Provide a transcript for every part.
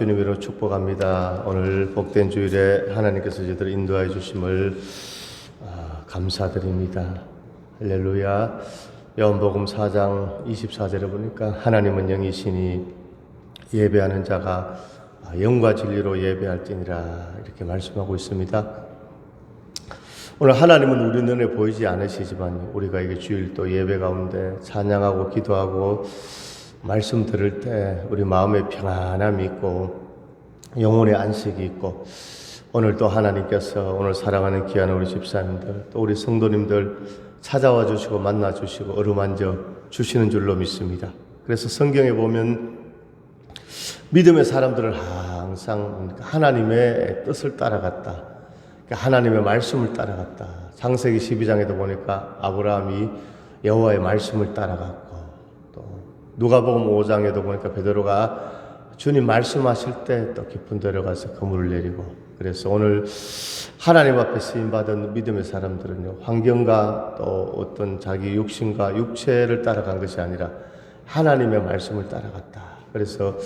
주님으로 축복합니다. 오늘 복된 주일에 하나님께서 저희들을 인도하여 주심을 아, 감사드립니다. 할렐루야. 요한복음 4장 24절에 보니까 하나님은 영이시니 예배하는 자가 영과 진리로 예배할지니라 이렇게 말씀하고 있습니다. 오늘 하나님은 우리 눈에 보이지 않으시지만 우리가 이게 주일 또 예배 가운데 찬양하고 기도하고 말씀 들을 때 우리 마음에 평안함이 있고 영혼의 안식이 있고 오늘 또 하나님께서 오늘 사랑하는 귀한 우리 집사님들 또 우리 성도님들 찾아와 주시고 만나 주시고 어루만져 주시는 줄로 믿습니다. 그래서 성경에 보면 믿음의 사람들은 항상 하나님의 뜻을 따라갔다. 그러니까 하나님의 말씀을 따라갔다. 창세기 12장에도 보니까 아브라함이 여호와의 말씀을 따라갔고 또 누가복음 5장에도 보니까 베드로가 주님 말씀하실 때 또 깊은 데로 가서 그물을 내리고 그래서 오늘 하나님 앞에 쓰임 받은 믿음의 사람들은요 환경과 또 어떤 자기 육신과 육체를 따라간 것이 아니라 하나님의 말씀을 따라갔다. 그래서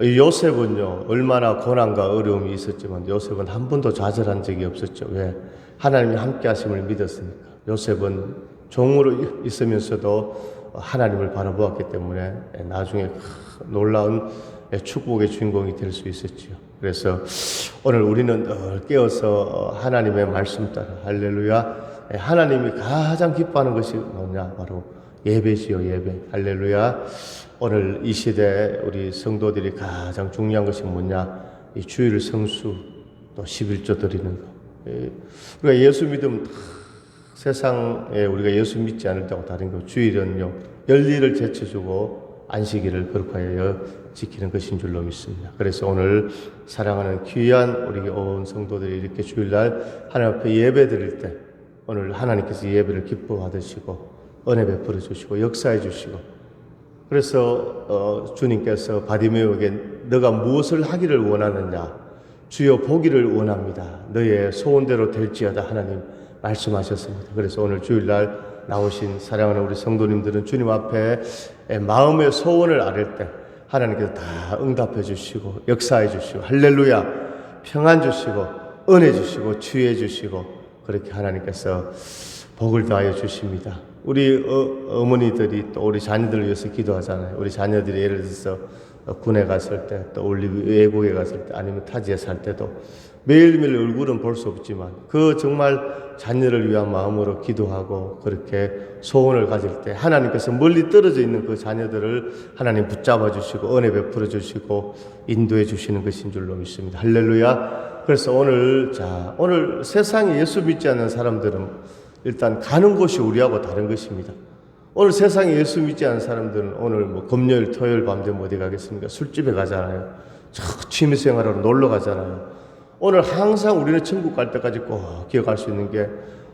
요셉은요, 얼마나 고난과 어려움이 있었지만 요셉은 한 번도 좌절한 적이 없었죠. 왜? 하나님이 함께 하심을 믿었으니까. 요셉은 종으로 있으면서도 하나님을 바라보았기 때문에 나중에 놀라운 축복의 주인공이 될 수 있었지요. 그래서 오늘 우리는 늘 깨어서 하나님의 말씀 따라 할렐루야. 하나님이 가장 기뻐하는 것이 뭐냐? 바로 예배지요, 예배. 할렐루야. 오늘 이 시대 우리 성도들이 가장 중요한 것이 뭐냐? 이 주일 성수 또 11조 드리는 거. 예, 우리가 예수 다 세상에 우리가 예수 믿지 않을 때하고 다른 거. 주일은요, 열리를 제쳐주고 안식일을 거룩하여 지키는 것인 줄로 믿습니다. 그래서 오늘 사랑하는 귀한 우리 온 성도들이 이렇게 주일날 하나님 앞에 예배 드릴 때 오늘 하나님께서 예배를 기뻐 받으시고 은혜 베풀어 주시고 역사해 주시고 그래서 어, 주님께서 바디메오에게 너가 무엇을 하기를 원하느냐 주여 보기를 원합니다. 너의 소원대로 될지어다 하나님 말씀하셨습니다. 그래서 오늘 주일날 나오신 사랑하는 우리 성도님들은 주님 앞에 마음의 소원을 아릴 때 하나님께서 다 응답해 주시고 역사해 주시고 할렐루야 평안 주시고 은혜 주시고 치유해 주시고 그렇게 하나님께서 복을 더하여 주십니다. 우리 어, 어머니들이 또 우리 자녀들을 위해서 기도하잖아요. 우리 자녀들이 예를 들어서 군에 갔을 때, 또 우리 외국에 갔을 때, 아니면 타지에 살 때도 매일매일 얼굴은 볼 수 없지만 그 정말 자녀를 위한 마음으로 기도하고 그렇게 소원을 가질 때 하나님께서 멀리 떨어져 있는 그 자녀들을 하나님 붙잡아 주시고 은혜 베풀어 주시고 인도해 주시는 것인 줄로 믿습니다. 할렐루야. 그래서 오늘 자, 오늘 세상에 예수 믿지 않는 사람들은 일단 가는 곳이 우리하고 다른 것입니다. 오늘 세상에 예수 믿지 않는 사람들은 오늘 뭐 금요일, 토요일 밤 되면 어디 가겠습니까? 술집에 가잖아요. 취미 생활하러 놀러 가잖아요. 오늘 항상 우리는 천국 갈 때까지 꼭 기억할 수 있는 게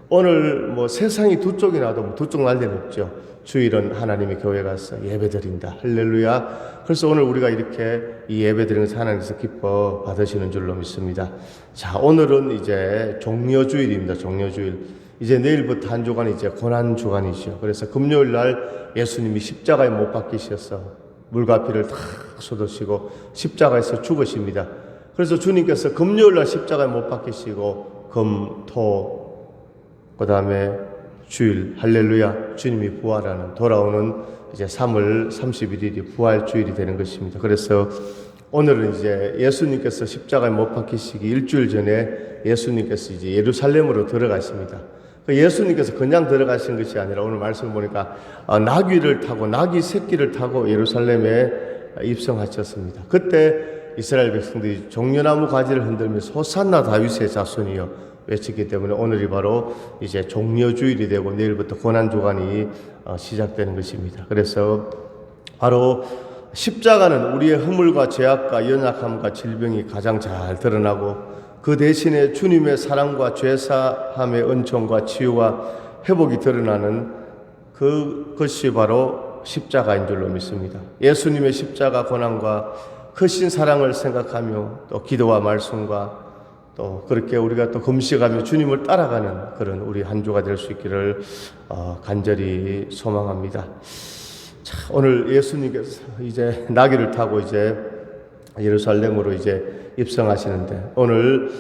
오늘 뭐 세상이 두 쪽이 나도 뭐두쪽 날리는 없죠. 주일은 하나님의 교회 가서 예배 드린다. 할렐루야. 그래서 오늘 우리가 이렇게 이 예배 드리는 것을 하나님께서 기뻐 받으시는 줄로 믿습니다. 자, 오늘은 이제 종려주일입니다. 종려주일. 이제 내일부터 한 주간 이제 고난 주간이죠. 그래서 금요일 날 예수님이 십자가에 못 박히셔서 물과 피를 다 쏟으시고 십자가에서 죽으십니다. 그래서 주님께서 금요일 날 십자가에 못 박히시고 금, 토, 그 다음에 주일, 할렐루야, 주님이 부활하는, 돌아오는 이제 3월 31일이 부활 주일이 되는 것입니다. 그래서 오늘은 이제 예수님께서 십자가에 못 박히시기 일주일 전에 예수님께서 이제 예루살렘으로 들어가십니다. 그 예수님께서 그냥 들어가신 것이 아니라 오늘 말씀 보니까 어, 나귀를 타고 나귀 새끼를 타고 예루살렘에 입성하셨습니다. 그때 이스라엘 백성들이 종려나무 가지를 흔들면서 호산나 다윗의 자손이여 외쳤기 때문에 오늘이 바로 이제 종려주일이 되고 내일부터 고난주간이 어, 시작되는 것입니다. 그래서 바로 십자가는 우리의 허물과 죄악과 연약함과 질병이 가장 잘 드러나고 그 대신에 주님의 사랑과 죄사함의 은총과 치유와 회복이 드러나는 그것이 바로 십자가인 줄로 믿습니다. 예수님의 십자가 고난과 크신 사랑을 생각하며 또 기도와 말씀과 또 그렇게 우리가 또 금식하며 주님을 따라가는 그런 우리 한 주가 될 수 있기를 어, 간절히 소망합니다. 자, 오늘 예수님께서 이제 나귀를 타고 이제 예루살렘으로 이제 입성하시는데 오늘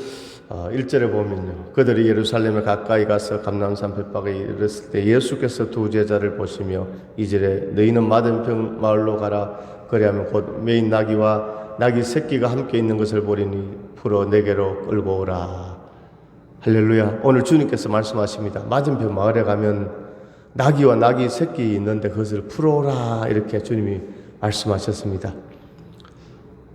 어, 1절에 보면요. 그들이 예루살렘에 가까이 가서 감남산 벳박에 이르렀을 때 예수께서 두 제자를 보시며 2절에 너희는 맞은평 마을로 가라 그리하면 곧 메인 나귀와 나귀 새끼가 함께 있는 것을 보리니 풀어 내게로 끌고 오라. 할렐루야. 오늘 주님께서 말씀하십니다. 맞은편 마을에 가면 나귀와 나귀 새끼 있는데 그것을 풀어오라. 이렇게 주님이 말씀하셨습니다.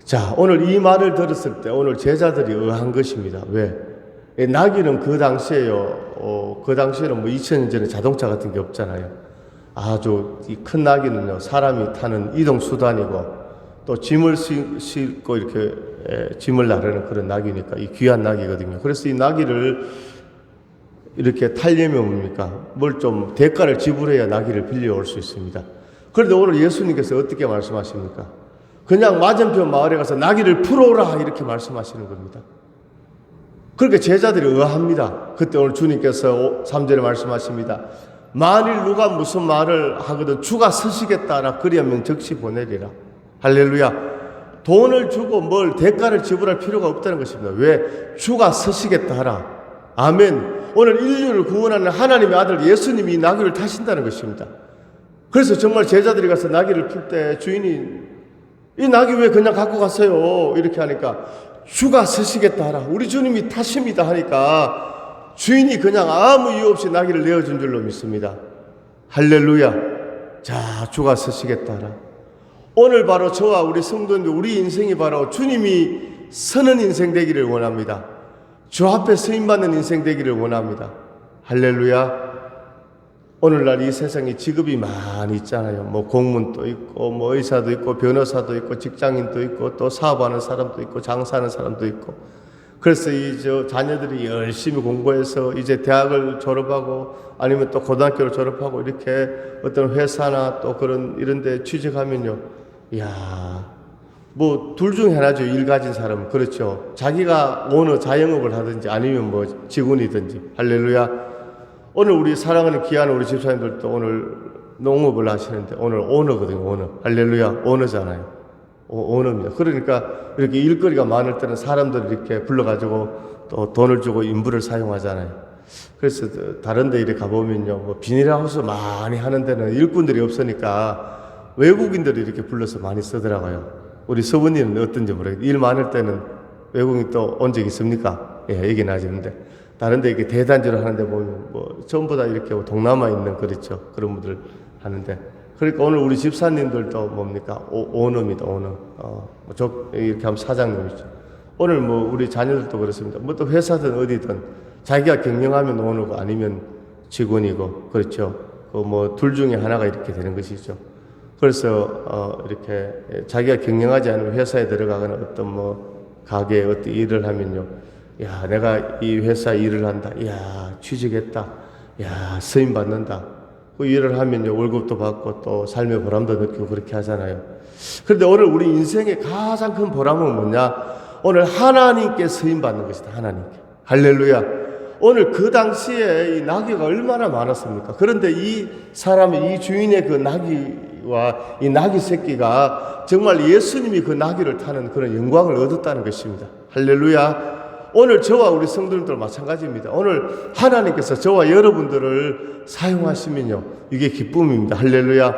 자, 오늘 이 말을 들었을 때 오늘 제자들이 의한 것입니다. 왜? 이 나귀는 그 당시에요, 어, 그 당시에는 뭐 2000년 전에 자동차 같은 게 없잖아요. 아주 이큰 나귀는요, 사람이 타는 이동수단이고 또 짐을 싣- 싣고 이렇게 에, 짐을 나르는 그런 나귀니까 이 귀한 나귀거든요. 그래서 이 나귀를 이렇게 타려면 뭡니까? 뭘 좀 대가를 지불해야 나귀를 빌려올 수 있습니다. 그런데 오늘 예수님께서 어떻게 말씀하십니까? 그냥 맞은편 마을에 가서 나귀를 풀어오라 이렇게 말씀하시는 겁니다. 그렇게 제자들이 의아합니다. 그때 오늘 주님께서 3절에 말씀하십니다. 만일 누가 무슨 말을 하거든 주가 서시겠다라 그리하면 즉시 보내리라. 할렐루야. 돈을 주고 뭘 대가를 지불할 필요가 없다는 것입니다. 왜? 주가 서시겠다 하라. 아멘. 오늘 인류를 구원하는 하나님의 아들 예수님이 이 나귀를 타신다는 것입니다. 그래서 정말 제자들이 가서 나귀를 풀 때 주인이 이 나귀 왜 그냥 갖고 갔어요? 이렇게 하니까 주가 서시겠다 하라. 우리 주님이 타십니다 하니까 주인이 그냥 아무 이유 없이 나귀를 내어준 줄로 믿습니다. 할렐루야. 자, 주가 서시겠다 하라. 오늘 바로 저와 우리 성도님들, 우리 인생이 바로 주님이 서는 인생 되기를 원합니다. 주 앞에 쓰임받는 인생 되기를 원합니다. 할렐루야. 오늘날 이 세상에 직업이 많이 있잖아요. 뭐 공무원도 있고, 뭐 의사도 있고, 변호사도 있고, 직장인도 있고, 또 사업하는 사람도 있고, 장사하는 사람도 있고. 그래서 이저 자녀들이 열심히 공부해서 이제 대학을 졸업하고 아니면 또 고등학교를 졸업하고 이렇게 어떤 회사나 또 그런 이런 데 취직하면요. 이야, 뭐 둘 중에 하나죠. 일 가진 사람은 그렇죠. 자기가 오너 자영업을 하든지 아니면 뭐 직원이든지 할렐루야. 오늘 우리 사랑하는 귀한 우리 집사님들도 오늘 농업을 하시는데 오늘 오너거든요. 오너 할렐루야 오너잖아요. 오, 오너입니다. 그러니까 이렇게 일거리가 많을 때는 사람들 이렇게 불러가지고 또 돈을 주고 인부를 사용하잖아요. 그래서 저 다른 데 이렇게 가보면요. 뭐 비닐하우스 많이 하는 데는 일꾼들이 없으니까 외국인들이 이렇게 불러서 많이 쓰더라고요. 우리 서원이는 어떤지 모르겠어요. 일 많을 때는 외국인 또 온 적 있습니까? 예, 얘기는 하시는데. 다른 데 이렇게 대단지를 하는데 보면 뭐 전부 다 이렇게 동남아 있는 그렇죠. 그런 분들 하는데. 그러니까 오늘 우리 집사님들도 뭡니까? 오, 오너입니다, 오너. 어, 뭐 저, 이렇게 하면 사장님이죠. 오늘 뭐 우리 자녀들도 그렇습니다. 뭐 또 회사든 어디든 자기가 경영하면 오너고 아니면 직원이고 그렇죠. 그 뭐 둘 중에 하나가 이렇게 되는 것이죠. 그래서 어 이렇게 자기가 경영하지 않으면 회사에 들어가거나 어떤 뭐 가게에 어떤 일을 하면요. 야, 내가 이 회사 일을 한다. 야, 취직했다. 야, 서임 받는다. 그 일을 하면요. 월급도 받고 또 삶의 보람도 느끼고 그렇게 하잖아요. 그런데 오늘 우리 인생의 가장 큰 보람은 뭐냐? 오늘 하나님께 서임 받는 것이다. 하나님께. 할렐루야. 오늘 그 당시에 이 나귀가 얼마나 많았습니까? 그런데 이 사람이 이 주인의 그 나귀와 이 나귀 새끼가 정말 예수님이 그 나귀를 타는 그런 영광을 얻었다는 것입니다. 할렐루야. 오늘 저와 우리 성도님들 마찬가지입니다. 오늘 하나님께서 저와 여러분들을 사용하시면요. 이게 기쁨입니다. 할렐루야.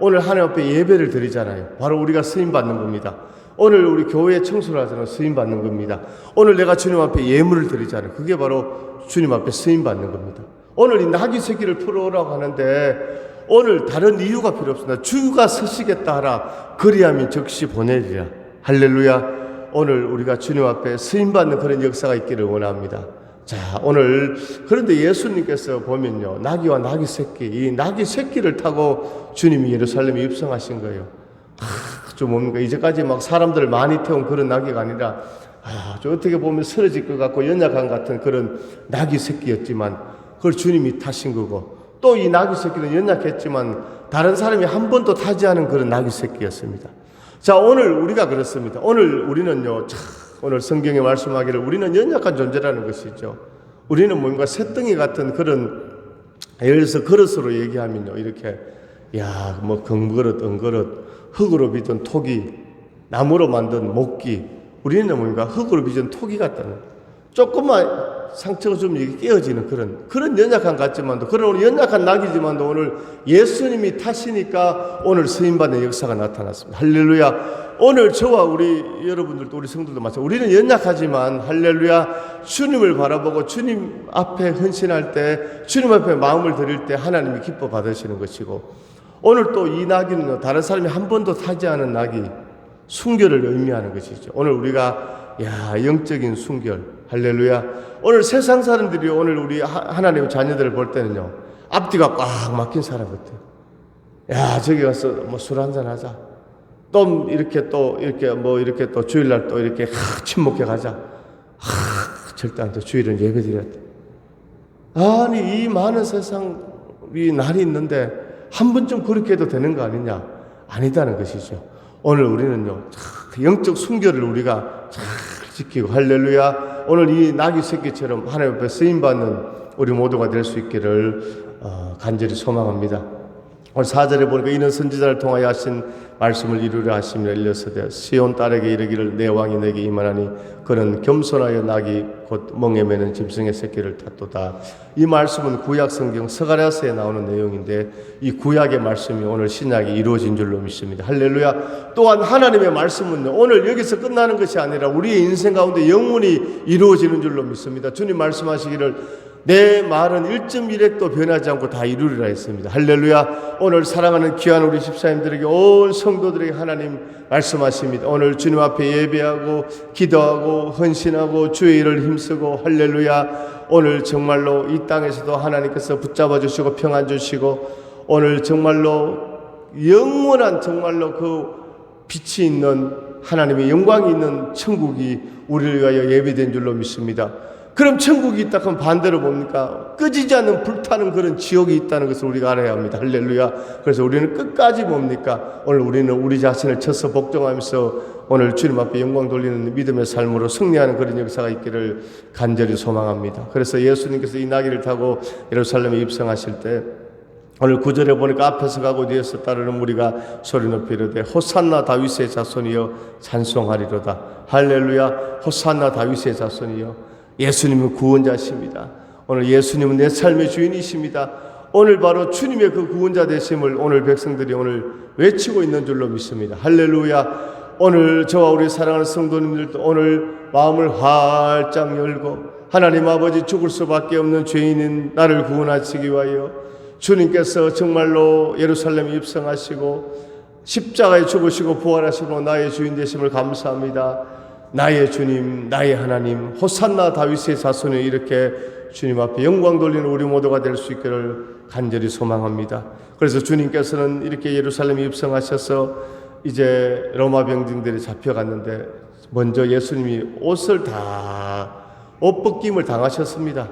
오늘 하나님 앞에 예배를 드리잖아요. 바로 우리가 쓰임 받는 겁니다. 오늘 우리 교회에 청소를 하잖아요. 쓰임 받는 겁니다. 오늘 내가 주님 앞에 예물을 드리잖아요. 그게 바로 주님 앞에 쓰임 받는 겁니다. 오늘 이 나귀 새끼를 풀어오라고 하는데 오늘 다른 이유가 필요 없습니다. 주가 서시겠다 하라. 그리하면 즉시 보내리라. 할렐루야. 오늘 우리가 주님 앞에 쓰임 받는 그런 역사가 있기를 원합니다. 자, 오늘 그런데 예수님께서 보면요. 나귀와 나귀 새끼, 이 나귀 새끼를 타고 주님이 예루살렘에 입성하신 거예요. 아, 좀 뭡니까? 이제까지 막 사람들을 많이 태운 그런 나귀가 아니라 아, 저 어떻게 보면 쓰러질 것 같고 연약한 같은 그런 나귀 새끼였지만 그걸 주님이 타신 거고 또 이 나귀 새끼는 연약했지만 다른 사람이 한 번도 타지 않은 그런 나귀 새끼였습니다. 자, 오늘 우리가 그렇습니다. 오늘 우리는요, 참, 오늘 성경에 말씀하기를 우리는 연약한 존재라는 것이죠. 우리는 뭔가 새덩이 같은 그런, 예를 들어서 그릇으로 얘기하면요, 이렇게, 야, 뭐, 금그릇, 은그릇, 흙으로 빚은 토기, 나무로 만든 목기, 우리는 뭡니까? 흙으로 빚은 토기 같다는. 조금만 상처가 좀 깨어지는 그런, 그런 연약한 같지만도, 그런 오늘 연약한 낙이지만도 오늘 예수님이 타시니까 오늘 쓰임받는 역사가 나타났습니다. 할렐루야. 오늘 저와 우리 여러분들도 우리 성도도 마찬가지. 우리는 연약하지만 할렐루야. 주님을 바라보고 주님 앞에 헌신할 때, 주님 앞에 마음을 드릴 때 하나님이 기뻐 받으시는 것이고, 오늘 또 이 낙이는요, 다른 사람이 한 번도 타지 않은 낙이 순결을 의미하는 것이죠. 오늘 우리가 야 영적인 순결 할렐루야. 오늘 세상 사람들이 오늘 우리 하- 하나님의 자녀들을 볼 때는요 앞뒤가 꽉 막힌 사람 같아요. 야 저기 가서 뭐 술 한잔 하자. 또 이렇게 또 이렇게 뭐 이렇게 또 주일날 또 이렇게 하, 침묵해 가자. 하, 절대 안 돼. 주일은 예배 돼. 아니 이 많은 세상 이 날이 있는데 한 번쯤 그렇게 해도 되는 거 아니냐? 아니다는 것이죠. 오늘 우리는요 참 영적 순결을 우리가 잘 지키고 할렐루야. 오늘 이 나귀 새끼처럼 하나님 앞에 쓰임 받는 우리 모두가 될 수 있기를 어, 간절히 소망합니다. 오늘 사절에 보니까 이는 선지자를 통하여 하신 말씀을 이루려 하시며 일러서되 시온 딸에게 이르기를 내 왕이 내게 임하나니 그는 겸손하여 낙이 곧 멍에 매는 짐승의 새끼를 탔도다. 이 말씀은 구약 성경 서가랴서에 나오는 내용인데 이 구약의 말씀이 오늘 신약이 이루어진 줄로 믿습니다. 할렐루야. 또한 하나님의 말씀은요. 오늘 여기서 끝나는 것이 아니라 우리의 인생 가운데 영원히 이루어지는 줄로 믿습니다. 주님 말씀하시기를 내 말은 1.1핵도 변하지 않고 다 이루리라 했습니다. 할렐루야. 오늘 사랑하는 귀한 우리 집사님들에게 온 성도들에게 하나님 말씀하십니다. 오늘 주님 앞에 예배하고 기도하고 헌신하고 주의 일을 힘쓰고 할렐루야. 오늘 정말로 이 땅에서도 하나님께서 붙잡아 주시고 평안 주시고 오늘 정말로 영원한 정말로 그 빛이 있는 하나님의 영광이 있는 천국이 우리를 위하여 예비된 줄로 믿습니다. 그럼 천국이 있다 하면 반대로 뭡니까? 끄지지 않는 불타는 그런 지옥이 있다는 것을 우리가 알아야 합니다. 할렐루야. 그래서 우리는 끝까지 뭡니까? 오늘 우리는 우리 자신을 쳐서 복종하면서 오늘 주님 앞에 영광 돌리는 믿음의 삶으로 승리하는 그런 역사가 있기를 간절히 소망합니다. 그래서 예수님께서 이 나귀를 타고 예루살렘에 입성하실 때 오늘 구절에 보니까 앞에서 가고 뒤에서 따르는 무리가 소리 높이 이르되 호산나 다윗의 자손이여 찬송하리로다 할렐루야 호산나 다윗의 자손이여 예수님은 구원자십니다. 오늘 예수님은 내 삶의 주인이십니다. 오늘 바로 주님의 그 구원자 되심을 오늘 백성들이 오늘 외치고 있는 줄로 믿습니다. 할렐루야. 오늘 저와 우리 사랑하는 성도님들도 오늘 마음을 활짝 열고 하나님 아버지 죽을 수밖에 없는 죄인인 나를 구원하시기 위하여 주님께서 정말로 예루살렘에 입성하시고 십자가에 죽으시고 부활하시고 나의 주인 되심을 감사합니다. 나의 주님, 나의 하나님, 호산나 다윗의 자손에 이렇게 주님 앞에 영광 돌리는 우리 모두가 될 수 있기를 간절히 소망합니다. 그래서 주님께서는 이렇게 예루살렘에 입성하셔서 이제 로마 병중들이 잡혀갔는데 먼저 예수님이 옷을 다 옷벗김을 당하셨습니다.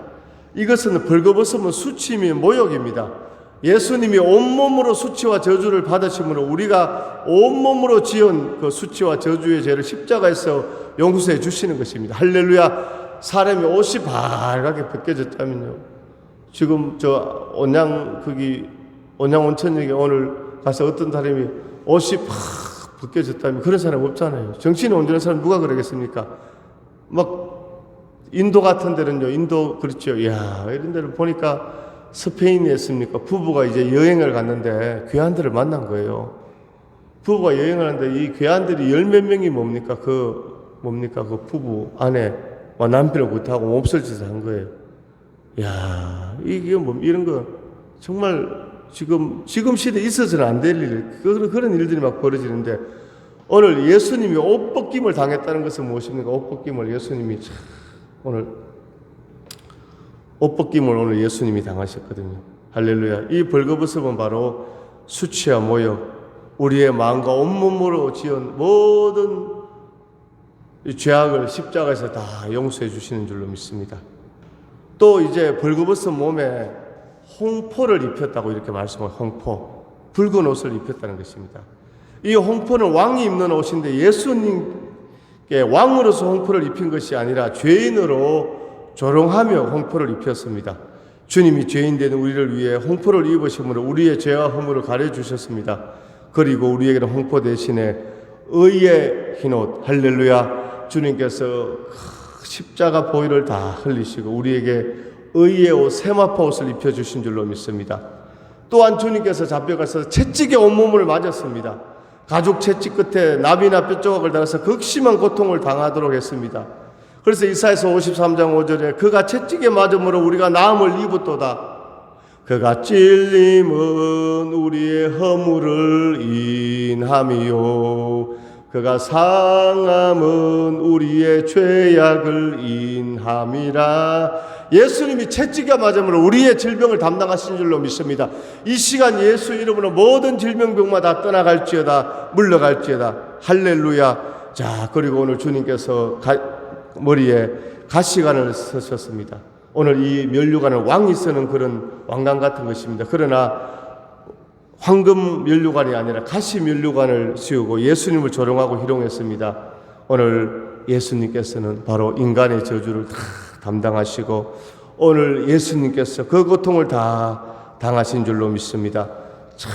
이것은 벌거벗으면 수치미 모욕입니다. 예수님이 온몸으로 수치와 저주를 받으심으로 우리가 온몸으로 지은 그 수치와 저주의 죄를 십자가에서 용서해 주시는 것입니다. 할렐루야. 사람이 옷이 밝게 벗겨졌다면요. 지금 저 온양 거기 온양 온천역에 오늘 가서 어떤 사람이 옷이 팍 벗겨졌다면 그런 사람 없잖아요. 정신이 온전한 사람 누가 그러겠습니까? 막 인도 같은 데는요, 인도 그렇죠. 야 이런 데를 보니까 스페인에 있습니까? 부부가 이제 여행을 갔는데 괴한들을 만난 거예요. 부부가 여행을 하는데 이 괴한들이 열 몇 명이 뭡니까? 그 뭡니까? 그 부부 아내 와 남편을 못하고 몹쓸 짓을 한 거예요. 야 이게 뭐 이런 거 정말 지금 지금 시대에 있어서는 안 될 일, 그런 그런 일들이 막 벌어지는데 오늘 예수님이 옷 벗김을 당했다는 것은 무엇입니까? 옷 벗김을 예수님이 참 오늘 옷 벗김을 오늘 예수님이 당하셨거든요. 할렐루야. 이 벌거벗음은 바로 수치와 모욕, 우리의 마음과 온몸으로 지은 모든 이 죄악을 십자가에서 다 용서해 주시는 줄로 믿습니다. 또 이제 벌거벗은 몸에 홍포를 입혔다고 이렇게 말씀을 홍포, 붉은 옷을 입혔다는 것입니다. 이 홍포는 왕이 입는 옷인데 예수님께 왕으로서 홍포를 입힌 것이 아니라 죄인으로 조롱하며 홍포를 입혔습니다. 주님이 죄인 된 우리를 위해 홍포를 입으심으로 우리의 죄와 허물을 가려 주셨습니다. 그리고 우리에게는 홍포 대신에 의의 흰옷 할렐루야 주님께서 십자가 보혈을 다 흘리시고 우리에게 의의 옷 세마포 옷을 입혀 주신 줄로 믿습니다. 또한 주님께서 잡혀가서 채찍에 온몸을 맞았습니다. 가죽 채찍 끝에 나비나 뼈조각을 달아서 극심한 고통을 당하도록 했습니다. 그래서 이사에서 53장 5절에 그가 채찍에 맞음으로 우리가 나음을 입었도다. 그가 찔림은 우리의 허물을 인함이요. 그가 상함은 우리의 죄악을 인함이라. 예수님이 채찍에 맞음으로 우리의 질병을 담당하신 줄로 믿습니다. 이 시간 예수 이름으로 모든 질병병마 다 떠나갈지어다, 물러갈지어다. 할렐루야. 자, 그리고 오늘 주님께서 가, 머리에 가시관을 쓰셨습니다. 오늘 이 면류관은 왕이 쓰는 그런 왕관 같은 것입니다. 그러나 황금 면류관이 아니라 가시 면류관을 씌우고 예수님을 조롱하고 희롱했습니다. 오늘 예수님께서는 바로 인간의 저주를 다 담당하시고 오늘 예수님께서 그 고통을 다 당하신 줄로 믿습니다. 참,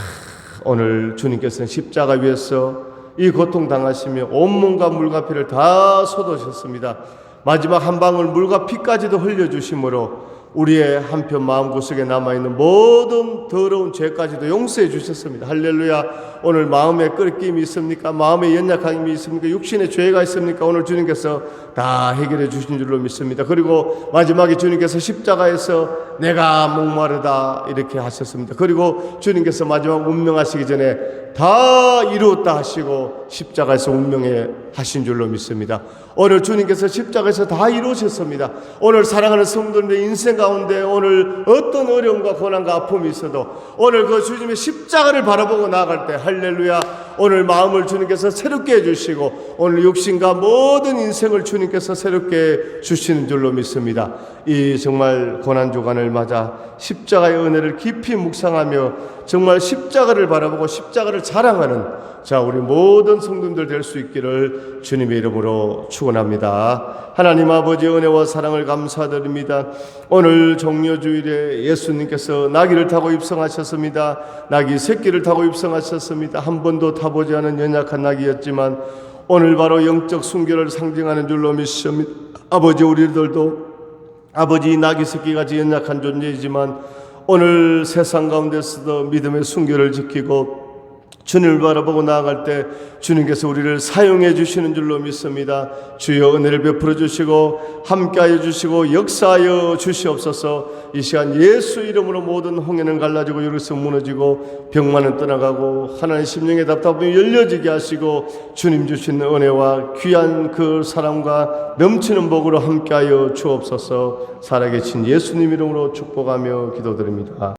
오늘 주님께서는 십자가 위에서 이 고통 당하시며 온몸과 물과 피를 다 쏟으셨습니다. 마지막 한 방울 물과 피까지도 흘려주심으로 우리의 한편 마음구석에 남아있는 모든 더러운 죄까지도 용서해 주셨습니다. 할렐루야. 오늘 마음에 끓김이 있습니까? 마음에 연약함이 있습니까? 육신의 죄가 있습니까? 오늘 주님께서 다 해결해 주신 줄로 믿습니다. 그리고 마지막에 주님께서 십자가에서 내가 목마르다 이렇게 하셨습니다. 그리고 주님께서 마지막 운명하시기 전에 다 이루었다 하시고 십자가에서 운명해 하신 줄로 믿습니다. 오늘 주님께서 십자가에서 다 이루셨습니다. 오늘 사랑하는 성도님의 인생 가운데 오늘 어떤 어려움과 고난과 아픔이 있어도 오늘 그 주님의 십자가를 바라보고 나아갈 때 할렐루야 오늘 마음을 주님께서 새롭게 해주시고 오늘 육신과 모든 인생을 주님께서 새롭게 주시는 줄로 믿습니다. 이 정말 고난 주간을 맞아 십자가의 은혜를 깊이 묵상하며 정말 십자가를 바라보고 십자가를 자랑하는 자 우리 모든 성도들 될 수 있기를 주님의 이름으로 축원합니다. 하나님 아버지 은혜와 사랑을 감사드립니다. 오늘 종료주일에 예수님께서 나귀를 타고 입성하셨습니다. 나귀 새끼를 타고 입성하셨습니다. 한 번도 타 보지 않은 연약한 나귀였지만 오늘 바로 영적 순결을 상징하는 줄로 믿습니다. 아버지 우리들도 아버지 나귀 새끼같이 연약한 존재이지만 오늘 세상 가운데서도 믿음의 순결을 지키고 주님을 바라보고 나아갈 때 주님께서 우리를 사용해 주시는 줄로 믿습니다. 주여 은혜를 베풀어 주시고 함께하여 주시고 역사하여 주시옵소서. 이 시간 예수 이름으로 모든 홍해는 갈라지고 여기서 무너지고 병만은 떠나가고 하나님 심령의 답답함이 열려지게 하시고 주님 주신 은혜와 귀한 그 사랑과 넘치는 복으로 함께하여 주옵소서. 살아계신 예수님 이름으로 축복하며 기도드립니다.